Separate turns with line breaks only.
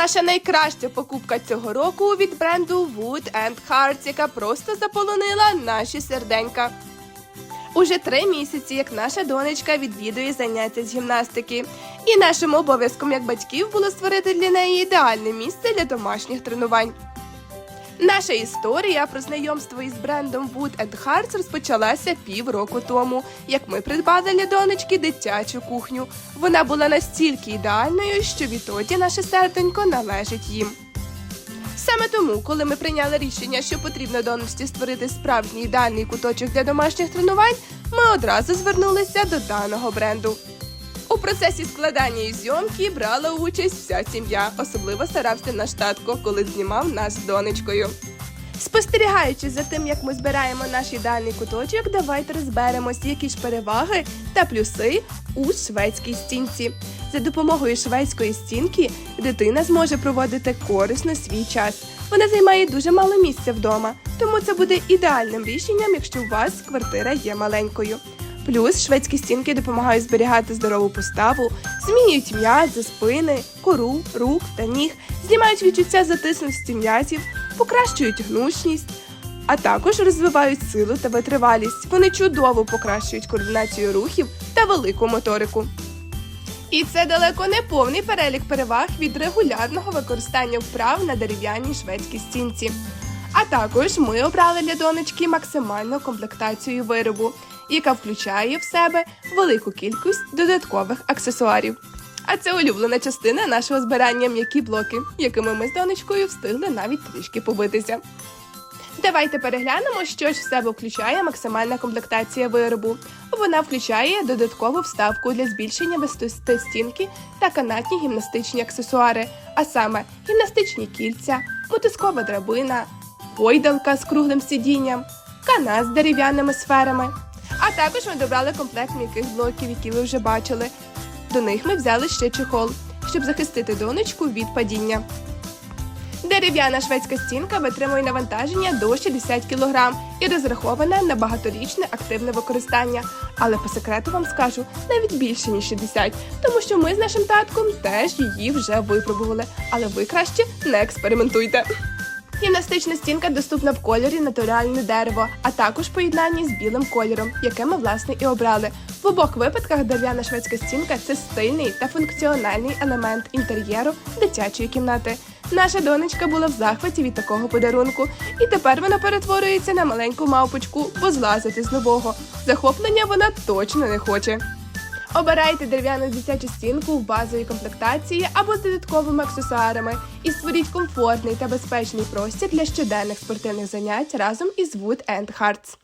Наша найкраща покупка цього року від бренду Wood Hearts, яка просто заполонила наші серденька. Уже три місяці, як наша донечка відвідує заняття з гімнастики, і нашим обов'язком як батьків було створити для неї ідеальне місце для домашніх тренувань. Наша історія про знайомство із брендом Wood Hearts розпочалася півроку тому, як ми придбали для донечки дитячу кухню. Вона була настільки ідеальною, що відтоді наше серденько належить їм. Саме тому, коли ми прийняли рішення, що потрібно донечці створити справжній ідеальний куточок для домашніх тренувань, ми одразу звернулися до даного бренду. У процесі складання і зйомки брала участь вся сім'я. Особливо старався наш татко, коли знімав нас з донечкою. Спостерігаючи за тим, як ми збираємо наш ідеальний куточок, давайте розберемось, які ж переваги та плюси у шведській стінці. За допомогою шведської стінки дитина зможе проводити корисно свій час. Вона займає дуже мало місця вдома, тому це буде ідеальним рішенням, якщо у вас квартира є маленькою. Плюс шведські стінки допомагають зберігати здорову поставу, змінюють м'язи, спини, кору, рук та ніг, знімають відчуття затиснутості м'язів, покращують гнучність, а також розвивають силу та витривалість. Вони чудово покращують координацію рухів та велику моторику. І це далеко не повний перелік переваг від регулярного використання вправ на дерев'яній шведській стінці. А також ми обрали для донечки максимальну комплектацію виробу, яка включає в себе велику кількість додаткових аксесуарів. А це улюблена частина нашого збирання м'які блоки, якими ми з донечкою встигли навіть трішки побитися. Давайте переглянемо, що ж в себе включає максимальна комплектація виробу. Вона включає додаткову вставку для збільшення висоти стінки та канатні гімнастичні аксесуари, а саме гімнастичні кільця, мотузкова драбина, гойдалка з круглим сидінням, канат з дерев'яними сферами. Також ми добрали комплект м'яких блоків, які ви вже бачили. До них ми взяли ще чехол, щоб захистити донечку від падіння. Дерев'яна шведська стінка витримує навантаження до 60 кг і розрахована на багаторічне активне використання. Але по секрету вам скажу навіть більше ніж 60, тому що ми з нашим татком теж її вже випробували. Але ви краще не експериментуйте. Гімнастична стінка доступна в кольорі натуральне дерево, а також поєднанні з білим кольором, яке ми власне і обрали. В обох випадках дерев'яна шведська стінка це стильний та функціональний елемент інтер'єру дитячої кімнати. Наша донечка була в захваті від такого подарунку, і тепер вона перетворюється на маленьку мавпочку, бо злазити з нового. Захоплення вона точно не хоче. Обирайте дерев'яну дитячу стінку в базовій комплектації або з додатковими аксесуарами і створіть комфортний та безпечний простір для щоденних спортивних занять разом із Wood Hearts.